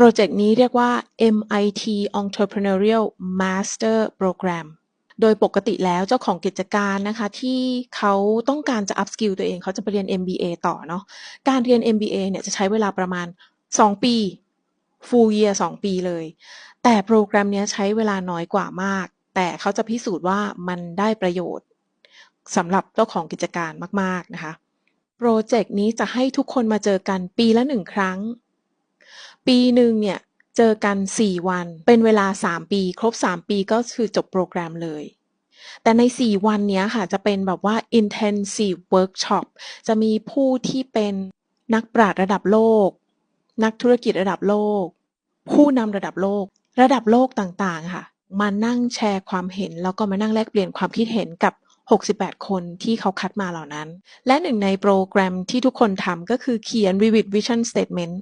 โปรเจกต์นี้เรียกว่า MIT Entrepreneurial Master Program โดยปกติแล้วเจ้าของกิจการนะคะ ที่เขาต้องการจะ up skill ตัวเองเขาจะไปเรียน MBA ต่อเนาะการเรียน MBA เนี่ยจะใช้เวลาประมาณ 2 ปี full year 2 ปีเลย แต่โปรแกรมนี้ใช้เวลาน้อยกว่ามาก แต่เขาจะพิสูจน์ว่ามันได้ประโยชน์สำหรับเจ้าของกิจการมาก ๆ นะคะ โปรเจกต์นี้จะให้ทุกคนมาเจอกันปีละหนึ่งครั้ง ปีหนึ่งเนี่ยเจอกัน 4 วัน เป็นเวลา 3 ปี ครบ 3 ปีก็คือจบโปรแกรมเลย แต่ใน 4 วันนี้ค่ะ จะเป็นแบบว่า intensive workshop จะมีผู้ที่เป็นนักปราชญ์ระดับโลก นักธุรกิจระดับโลก ผู้นำระดับโลก ระดับโลกต่างๆค่ะ มานั่งแชร์ความเห็น แล้วก็มานั่งแลกเปลี่ยนความคิดเห็นกับ68 คนที่เขาคัดมาเหล่านั้น และหนึ่งในโปรแกรมที่ทุกคนทำก็คือเขียน Vivid Vision Statement